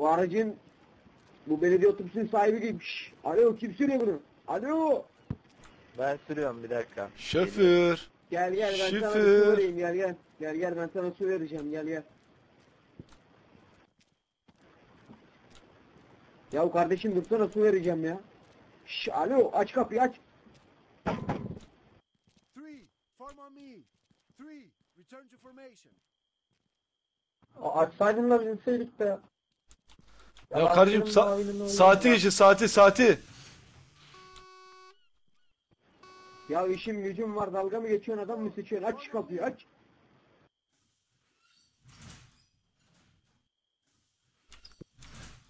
Bu aracın bu belediye otobüsünün sahibi değilmiş. Alo kim sürüyor bunu? Alo. Ben sürüyorum bir dakika. Şoför. Gel gel ben sana bir Şoför. su vereyim gel gel. Gel gel ben sana su vereceğim gel gel. Ya kardeşim dursana su vereceğim ya. Şş, alo aç kapıyı aç. Three, form on me. Three, return to formation. Açsaydın da binseydik be. Ya kardeşim sa- saati geçti saati saati. Ya işim gücüm var dalga mı geçiyorsun adam mı seçiyorsun aç şu kapıyı aç.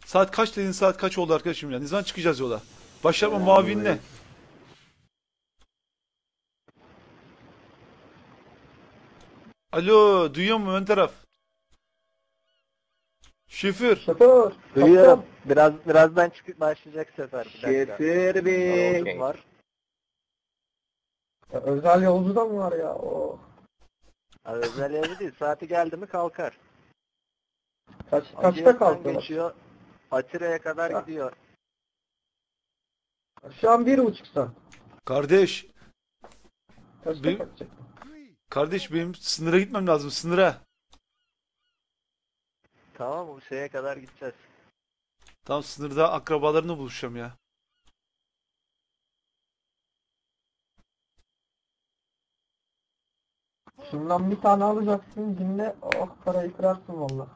Saat kaç dedin saat kaç oldu arkadaşım ya? Ne zaman çıkacağız yola? Başlama muavinle. Alo duyuyor mu ön taraf? Şoför. Şoför. Duyuyorum. Biraz birazdan çıkıp başlayacak sefer. Bir dakika. Şoför bey. Yolculuk var. Özel yolcu da mı var ya? Oh. Abi özel yeri değil. Saati geldi mi kalkar. Kaç, Adıyaman'dan geçiyor. Atire'ye kadar Ha. gidiyor. Şu an bir buçuk saat. Kardeş. Kaçta Bir- Kardeş benim sınıra gitmem lazım sınıra. Tamam? Bu şeye kadar gideceğiz. Tam sınırda akrabalarımla buluşacağım ya. Şundan bir tane alacaksın dinle. Oh parayı kırarsın valla.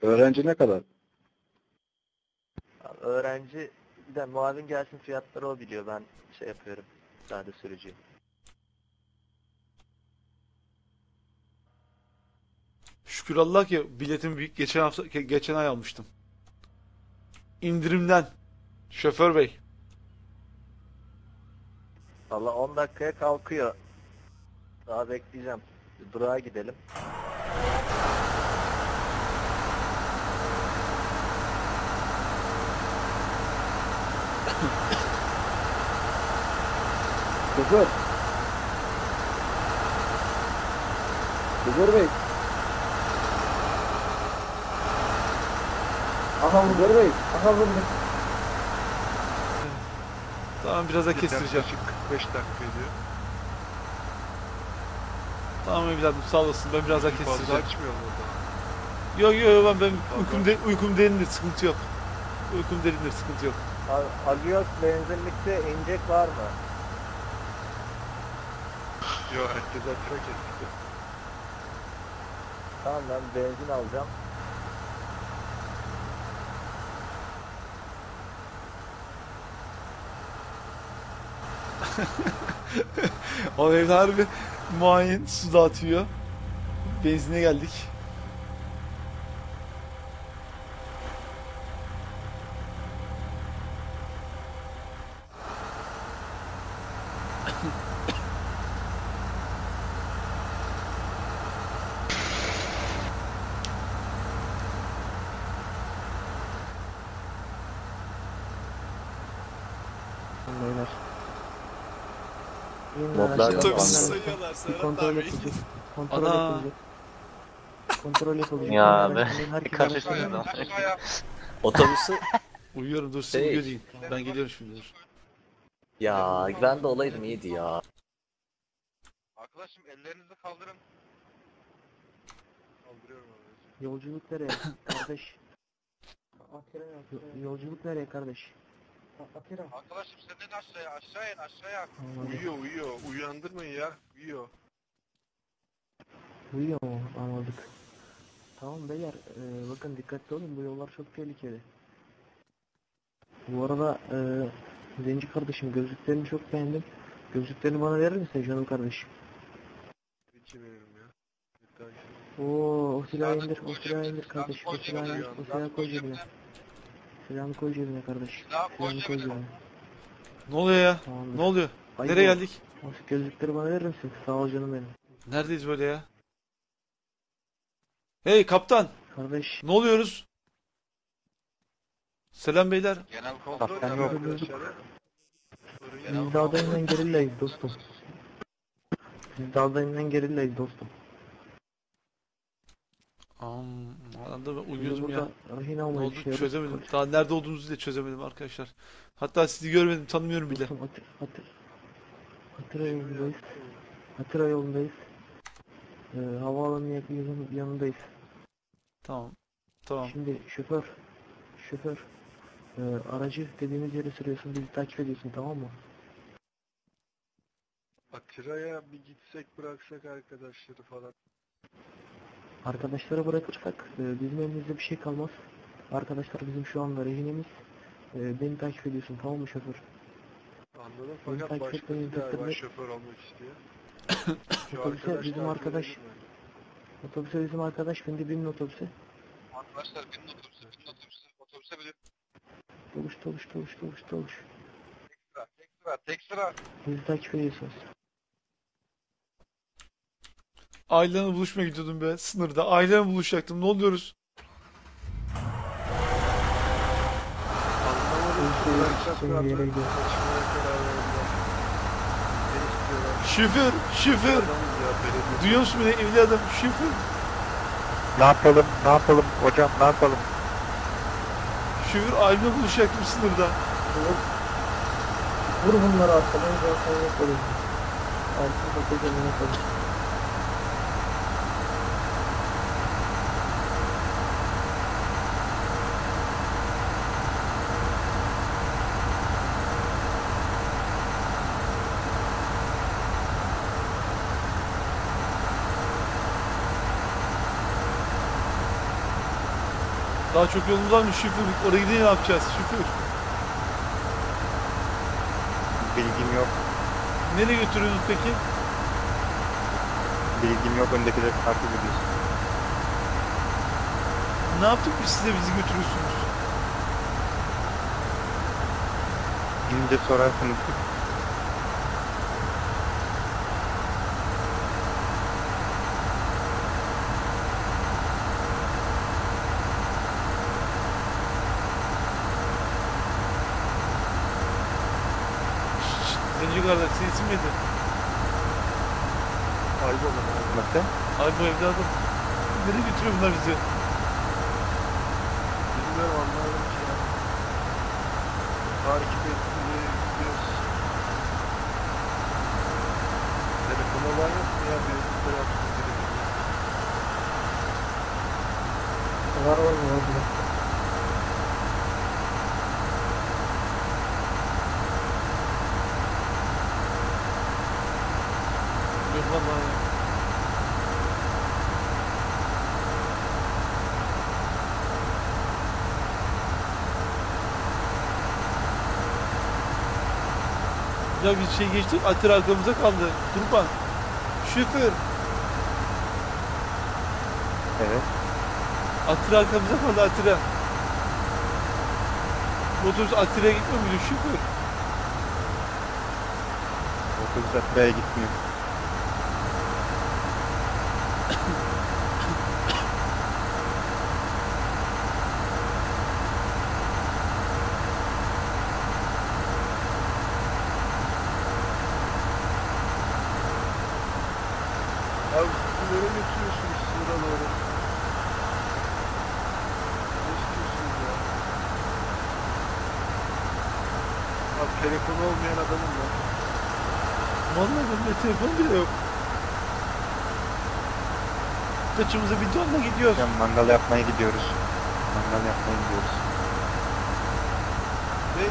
Öğrenci ne kadar? Öğrenci bir de muavin gelsin fiyatları o biliyor. Ben şey yapıyorum. Sade sürücüyüm. Şükür Allah ki biletimi bir- geçen hafta ge- geçen ay almıştım. İndirimden. Şoför bey. Valla 10 dakikaya kalkıyor. Daha bekleyeceğim. Bir Durağa gidelim. Şoför. Şoför bey. Aha Şoför bey. Aha burada. Tamam biraz da kestireceğim. 45 dakikaydı. Tamam evladım sağ olasın ben biraz daha Fazla kestireceğim. açmıyor mu orada? Yok yok ben, ben Tamam. uykum, de, uykum derindir sıkıntı yok. Uykum derindir sıkıntı yok. Abi, Agios benzinlikte inecek var mı? Yok herkes atira kesti. Tamam ben benzin alacağım. O evde harbi muayin su dağıtıyor. Benzine geldik. Beyler. Modlar Otobüsü sayıyorlar Serhat kontrol abi. edilecek. Kontrol Ana. edilecek. Kontrol yapılacak. Ya Onlardan be, herkes ya. Otobüsü Uyuyorum dur Şey- uyuyor deyin. Ben geliyorum şimdi dur. ya ben de olaydım iyiydi ya. Arkadaşım ellerinizi kaldırın. Kaldırıyorum abi. Yolculuk nereye kardeş? Yo- Yolculuk nereye kardeş? Arkadaşım sen de aşağıya aşağıya aşağıya. Uyuyor uyuyor. Uyandırmayın ya. Uyuyor. Uyuyor mu? Anladık. Tamam beyler, e, bakın dikkatli olun bu yollar çok tehlikeli. Bu arada e, Zenci kardeşim gözlüklerini çok beğendim. Gözlüklerini bana verir misin canım kardeşim? İki veririm ya. Oo, o silahı indir, o silahı indir kardeşim, o silahı indir, o silahı koy cebine. Silahını koy cebine kardeşim. Silahını koy cebine. Ne oluyor ya? Tamamdır. Ne oluyor? Ay, Nereye geldik? O gözlükleri bana verir misin? Sağ ol canım benim. Neredeyiz böyle ya? Hey kaptan, Kardeş, ne oluyoruz? Selam beyler. Genel kontrol Kaptan yok. biz demin gerildeyiz dostum. Biz dağdan gerideyiz dostum. Am, anda ben uyuyordum ya. rehin Ne almayı oldu düşünüyoruz. çözemedim. Daha nerede olduğunuzu bile çözemedim arkadaşlar. Hatta sizi görmedim tanımıyorum bile. Dostum Hatır, Hatır, Hatıra yolundayız. Hatıra yolundayız. Ee, havaalanının yakın yanındayız. Tamam. Tamam. Şimdi şoför, şoför, e, aracı dediğimiz yere sürüyorsun, bizi takip ediyorsun tamam mı? Atira'ya bir gitsek bıraksak arkadaşları falan. Arkadaşları bırakırsak e, bizim elimizde bir şey kalmaz. Arkadaşlar bizim şu anda rehinemiz. E, beni takip ediyorsun tamam mı şoför? Anladım Beni fakat takip etmeyin, galiba takdirde- şoför olmak istiyor. Otobüse bizim arkadaş, otobüse bizim arkadaş bindi binin otobüse. Arkadaşlar binin otobüse, binin otobüse, otobüse binin. Doluş doluş doluş doluş doluş. Tek sıra, tek sıra, tek sıra. Bizi takip ediyorsunuz. Ailemle buluşmaya gidiyordum be sınırda. Ailemle buluşacaktım. Ne oluyoruz? Şoför, şoför. Duyuyor musun beni evladım? Şoför. Ne yapalım? Ne yapalım? Hocam ne yapalım? Şoför ailemle buluşacaktım sınırda. Vur bunları arkadan zaten yaparız. Altın bakacağım yaparız. Daha çok yolumuz var mı şoför? Oraya gidince ne yapacağız şoför? Bilgim yok. Nereye götürüyorsunuz peki? Bilgim yok. Öndekileri takip ediyorsun. Ne yaptık biz size bizi götürüyorsunuz? Gidince sorarsınız. Zenci kardeş senin isim neydi? Kaybolun abi. Nasıl? Ay bu evladım. Nereye götürüyor bunlar bizi? Bilmiyorum anlamadım ki ya. Takip ettiğini gidiyoruz. Telefon olan yok mu ya? Bir biri. Var var mı var mı? Yok vallahi ya. Ya biz şey geçtik, Atır arkamıza kaldı. Turban. Şoför. Evet. Atır arkamıza kaldı Atır'a. Otobüs Atır'a gitmiyor muydu şoför? Otobüs Atira'ya gitmiyor. Abi siz nereye götürüyorsunuz sınıra doğru? Ne istiyorsunuz ya? Abi telefonu olmayan adamım ben. Vallahi benim telefon bile yok. Kaçımıza bidonla gidiyoruz. Hocam mangal yapmaya gidiyoruz. Mangal yapmaya gidiyoruz. Ne?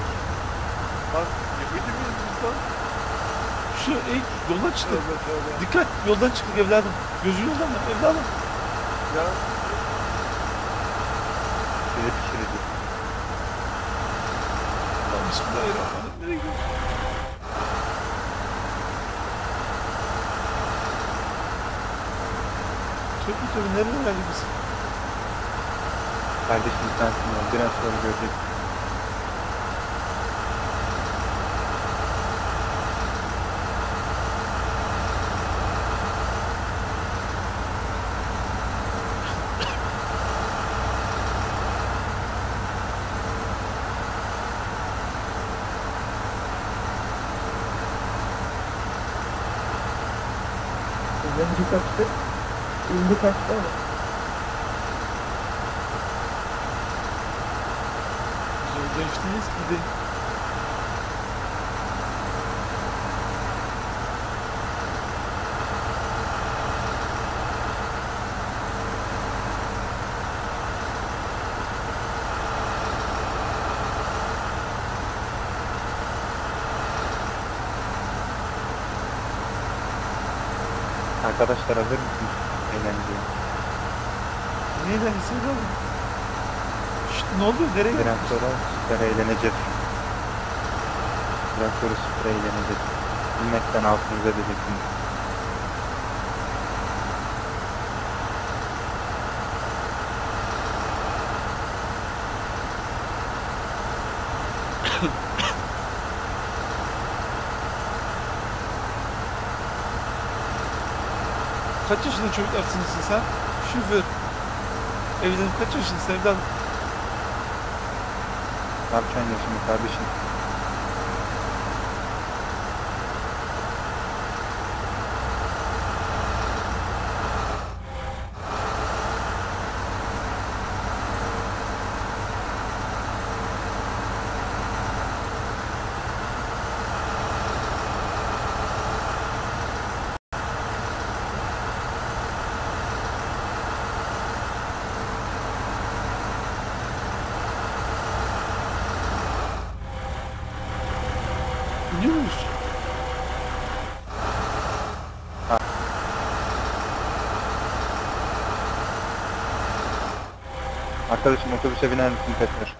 Bak Yahudi miyiz biz lan? Şu ilk yola çıktık. Tövbe tövbe. Dikkat yoldan çıktık evladım. Gözün yoldan mı evladım? Ya Sizi pişireceğiz. Allah'ım bismillahirrahmanirrahim. Nereye gidiyoruz? Türk mütürü nereye geldik biz? Kardeşim sen biraz sonra görecek. Bence kaptı. İndi kaçtı ama. Biz gençliyiz ki de. Arkadaşlar hazır mısınız? Eğlenceye. Neyden hissediyorum? Şşt ne oldu? Nereye gittiniz? sonra süper eğleneceğiz. Biraz sonra süper eğleneceğiz. Bilmekten altınıza edeceksiniz. Kaç yaşında çocuklarsınız siz sen? Şoför. Evlen kaç evlen? Ne yapacaksın yaşını kardeşim? İniyor muyuz? Arkadaşım otobüse biner misin tekrar?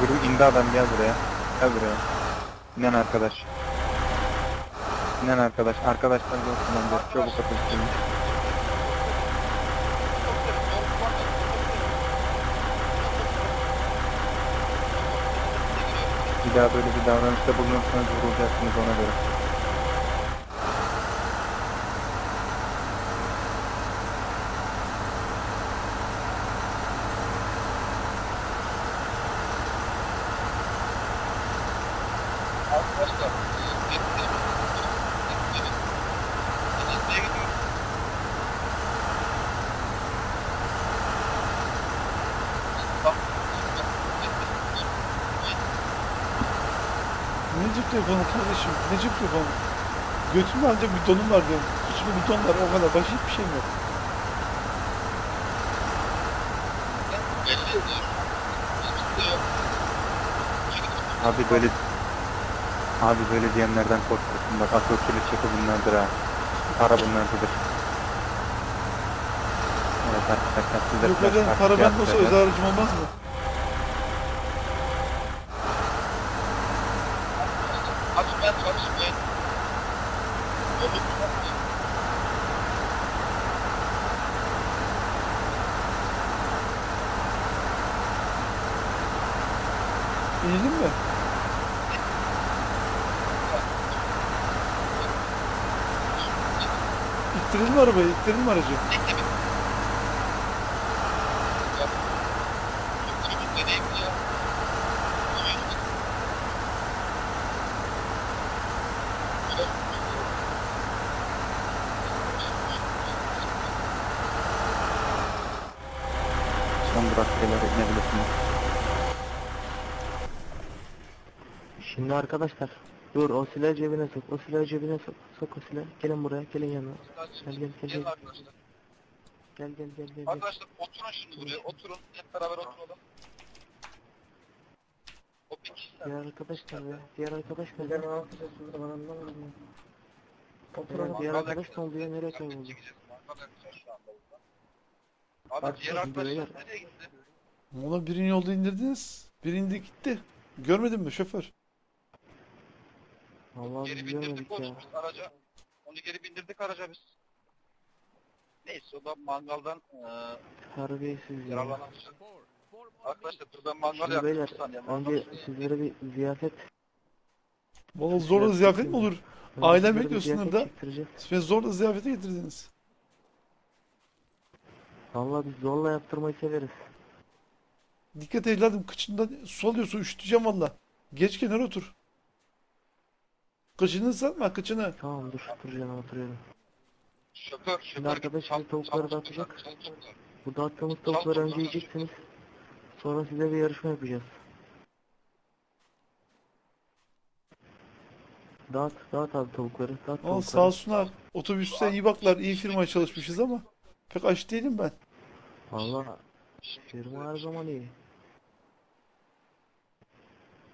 Buyurun indi adam gel buraya. Gel buraya. İnen arkadaş. İnen arkadaş. Arkadaşlar de. Çabuk otobüse bin. Bir daha böyle bir davranışta bulunursanız vurulacaksınız ona göre. Arkadaşlar. Nereye gidiyoruz? Cep telefonu kardeşim? Ne cep telefonu? Götümde ancak bir donum var diyorum. Kıçımda bir don var o kadar. Başka hiçbir şeyim yok. Abi böyle Abi böyle diyenlerden korkuyorsun bak asosiyle çeki bunlardır ha. Para bunlardır. Evet arkadaşlar size Yok card para bende olsa özel aracım olmaz mı? Açmaya çalışmayın. Yolu tutmayın. İnelim mi? İttirelim mi arabayı? İttirelim mi aracı? Şimdi arkadaşlar. Dur o silahı cebine sok. O silahı cebine sok. Sok o silahı. Gelin buraya. Gelin yanıma. Gel gel gel Gelin gel. arkadaşlar. Gel gel gel gel. gel. Arkadaşlar oturun şimdi buraya. Oturun. Hep beraber oturalım. O kişi Diğer arkadaşlar ya. Diğer arkadaş nerede? Ben rahatsız ben anlamadım. Oturalım. Diğer arkadaş ne oldu ya? Nereye kayboldu? Abi Bak diğer şimdi arkadaşlar beyler. nereye gitti? Ona birini yolda indirdiniz. Biri indi gitti. Görmedin mi şoför? Vallahi Geri bindirdik ya. biz araca. Onu geri bindirdik araca biz. Neyse o da mangaldan eee Terbiyesiz ya. Arkadaşlar ben mangal Şimdi beyler. Mangal önce sizlere bir ziyafet. Vallahi zorla ziyafet mi olur? önce Ailem sizlere bir bekliyor ziyafet sınırda. çektireceğiz. Beni zorla ziyafete getirdiniz. Vallahi biz zorla yaptırmayı severiz. Dikkat evladım kıçından su alıyorsa üşüteceğim valla. Geç kenara otur. Kıçını satma kıçını. Tamam dur dur canım oturuyorum. Şoför, şoför. Şimdi arkadaş bize tavukları dağıtacak. Bu dağıttığımız tavukları önce yiyeceksiniz. Sonra size bir yarışma yapacağız. Dağıt, dağıt abi tavukları. Dağıt Ama tavukları. sağ olsunlar. Otobüste iyi baklar. iyi firmaya çalışmışız ama pek aç değilim ben. Valla firma her zaman iyi.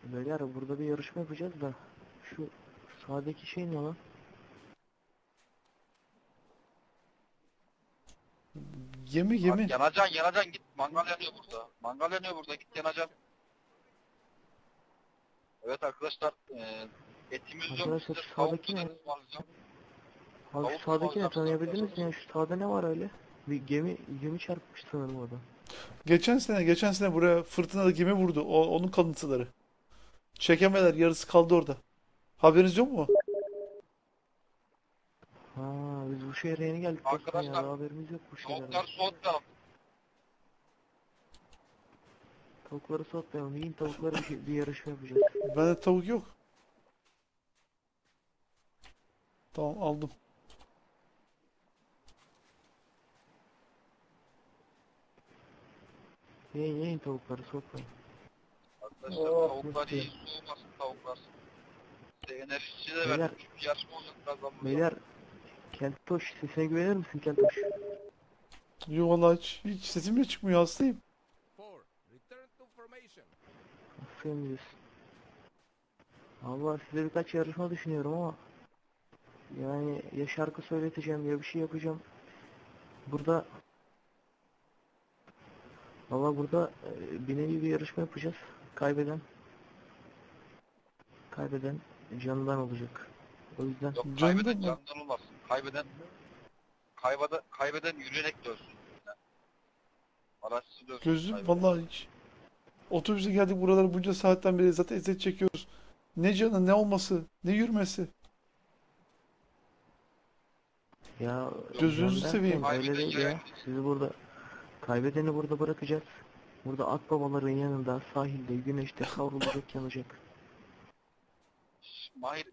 Beyler burada bir yarışma yapacağız da şu sağdaki şey ne lan? Gemi gemi. Bak, Yanacaksın, yanacaksın git. Mangal yanıyor burada. Mangal yanıyor burada. Git yanacaksın. Evet arkadaşlar, e, etimiz yok. Arkadaşlar, sağdaki ne? Abi şu sağdaki ne tanıyabildiniz mi tavuk ya? Şu sağda ne var öyle? Bir gemi gemi çarpmış sanırım orada. Geçen sene geçen sene buraya fırtınada gemi vurdu. O, onun kalıntıları. Çekemediler. Yarısı kaldı orada. Haberiniz yok mu? Ha biz bu şehre yeni geldik dostum ya. Arkadaşlar, Haberimiz yok bu şeylerden. Tavuklar soğutmayalım. Tavukları satmayalım. Yiyin tavukları bir, şey- bir yarışma yapacağız. Bende tavuk yok. Tamam aldım. Yiyin yiyin tavukları satmayın. Arkadaşlar Oh, tavuklar iyi soğumasın tavuklar. Size enerjisi de Beyler. verdim. Çünkü yarışma olacak birazdan burada. Beyler Keltoş sesine güvenir misin Keltoş? Yok vallahi hiç, hiç sesim bile çıkmıyor hastayım. Nasıl diyorsun? Allah size birkaç yarışma düşünüyorum ama yani ya şarkı söyleteceğim ya bir şey yapacağım. Burada Valla burada e, bir nevi bir yarışma yapacağız. Kaybeden kaybeden canından olacak. O yüzden Yok Candan kaybeden mı? candan olmasın. Kaybeden kaybeden, kaybeden yürüyerek dövsün. Araçsız dövsün. Gözüm kaybeden. vallahi hiç. Otobüse geldik buralara bunca saatten beri zaten eziyet çekiyoruz. Ne canı ne olması ne yürümesi. ya Gözünüzü can seveyim. Öyle değil ya. Sizi burada kaybedeni burada bırakacağız. Burada at babaların yanında sahilde güneşte kavrulacak yanacak. Mahir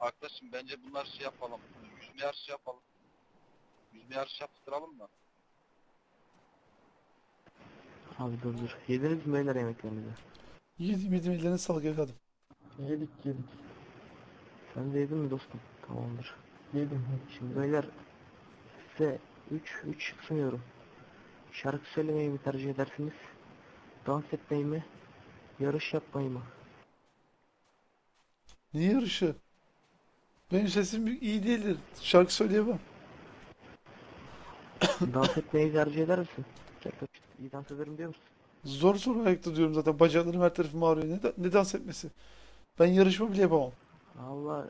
arkadaşım bence bunlar şey yapalım. Yüzme yarışı yapalım. Yüzme yarışı yaptıralım da. Abi dur dur. Yediniz mi beyler yemeklerinizi? Yedim yedim ellerine sağlık evladım. Yedik yedik. Sen de yedin mi dostum? Tamamdır. Yedim. Şimdi beyler size 3 3 sunuyorum. Şarkı söylemeyi mi tercih edersiniz? Dans etmeyi mi? Yarış yapmayı mı? Ne yarışı? Benim sesim iyi değildir. Şarkı söyleyemem. Dans etmeyi tercih eder misin? İyi dans ederim diyor musun? Zor zor ayakta duruyorum zaten. Bacaklarım her tarafım ağrıyor. Ne, da- ne dans etmesi? Ben yarışma bile yapamam. Allah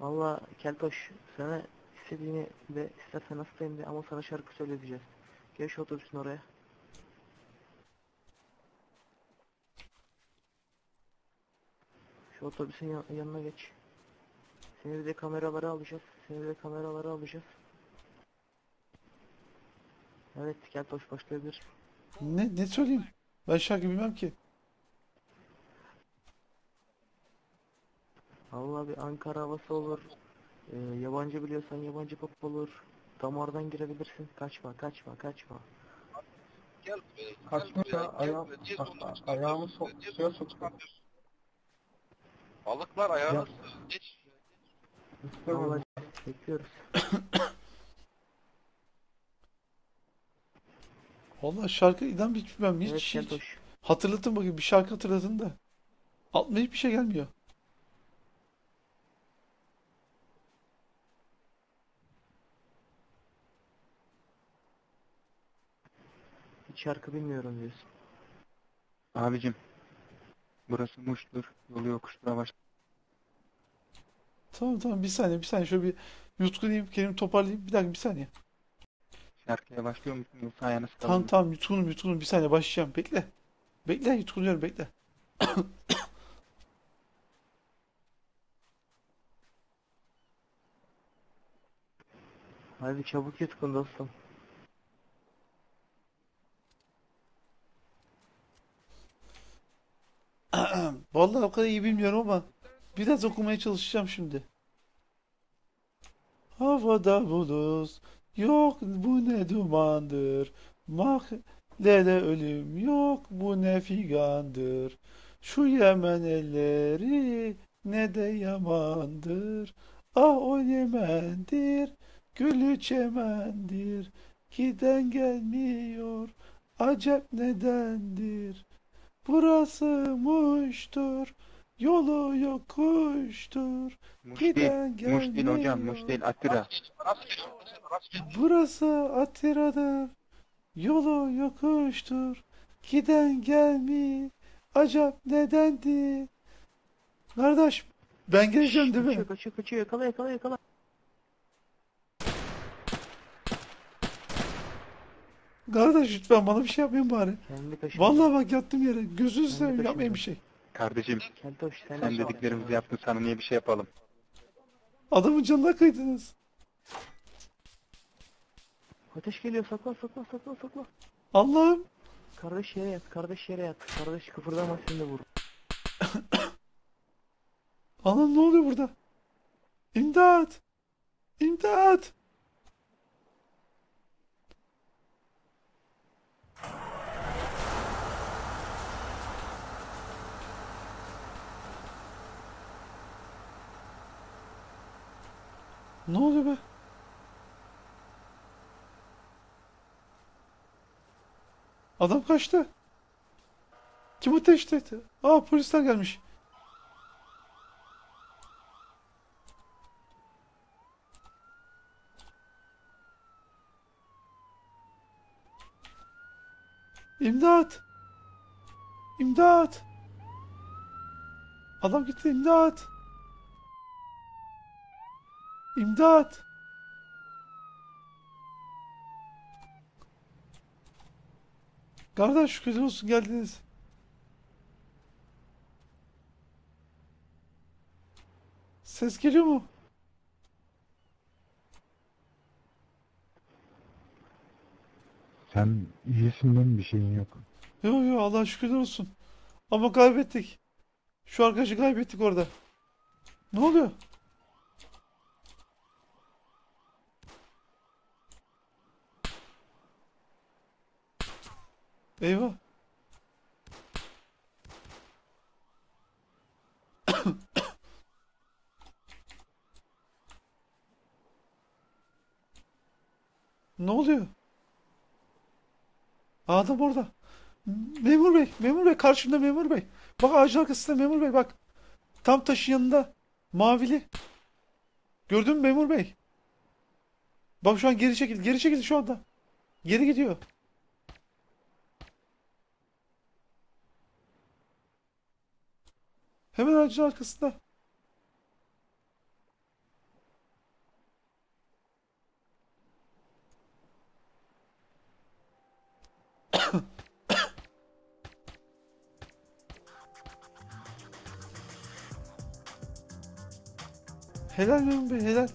Allah Keltoş sana istediğini de istersen hastayım de ama sana şarkı söyleteceğiz. Gel şu otobüsün oraya. Şu otobüsün yan- yanına geç. Seni bir de kameralara alacağız. Seni bir de kameralara alacağız. Evet Keltoş başlayabilir. Ne ne söyleyeyim? Ben şarkı bilmem ki. Allah bir Ankara havası olur. Ee, yabancı biliyorsan yabancı pop olur. Damardan girebilirsin. Kaçma, kaçma, kaçma. Gel. Gel Kaçma ya, gel ayağım- ayağımı zorunu suya soktum. Balıklar ayağına geç. Allah bekliyoruz. Vallahi şarkı inan hiç bilmem. Hiç, evet hiç. Hatırlatın bakayım. Bir şarkı hatırlatın da. Aklıma hiçbir şey gelmiyor. Hiç şarkı bilmiyorum diyorsun. Abicim. Burası Muş'tur. Yolu yokuştura baş. Tamam tamam bir saniye bir saniye şöyle bir yutkunayım kendimi toparlayayım. Bir dakika bir saniye. Şarkıya başlıyor musun yoksa ayağını Tamam tamam yutkunum yutkunum bir saniye başlayacağım. Bekle. Bekle yutkunuyorum bekle. Hadi çabuk yutkun dostum. Vallahi o kadar iyi bilmiyorum ama Biraz okumaya çalışacağım şimdi. Havada bulut, yok bu ne dumandır. Mahallede ölüm yok bu ne figandır. Şu Yemen elleri ne de yamandır. Ah o Yemen'dir, gülü çemendir. Giden gelmiyor, acep nedendir. Burası Muş'tur, yolu yokuştur. Muş Giden değil. Muş değil hocam. gelmiyor. Muş değil. Atira. Burası Atira'dır, yolu yokuştur. Giden gelmi, acaba nedendi? Kardeş, ben geleceğim değil mi? Kaçıyor kaçıyor yakala yakala yakala. Kardeş lütfen bana bir şey yapmayın bari. Kendi. Vallahi bak yattım yere. Gözünü seveyim yapmayın bir şey. Kardeşim Keltoş sen, sen dediklerimizi yaptın sana niye bir şey yapalım? Adamın canına kıydınız. Ateş geliyor saklan saklan saklan saklan. Allah'ım. Kardeş yere yat kardeş yere yat. Kardeş kıpırdama seni de vur. Anam ne oluyor burada? İmdat. İmdat. Ne oluyor be? Adam kaçtı. Kim ateş etti? Aa polisler gelmiş. İmdat! İmdat! Adam gitti imdat! İmdat! Kardeş şükürler olsun geldiniz. Ses geliyor mu? Sen iyisin değil mi? Bir şeyin yok. Yok yok Allah şükürler olsun. Ama kaybettik. Şu arkadaşı kaybettik orada. Ne oluyor? Eyvah. Ne oluyor? Adam orada. Memur bey, memur bey karşımda memur bey. Bak ağacın arkasında memur bey bak. Tam taşın yanında. Mavili. Gördün mü memur bey? Bak şu an geri çekildi. Geri çekildi şu anda. Geri gidiyor. Hemen ağacın arkasında. Helal bey helal.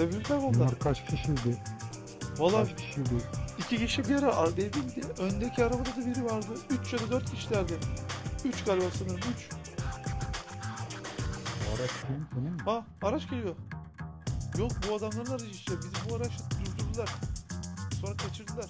Tebrikler valla. Bunlar kaç kişiydi? Valla Kaç kişiydi? iki kişi bir ara arkaya bindi. Öndeki arabada da biri vardı. Üç ya da dört kişilerdi. Üç galiba sanırım. Üç. Araç senin, senin mi? Ha araç geliyor. Yok bu adamların aracı işte. Bizi bu araçla durdurdular. Sonra kaçırdılar.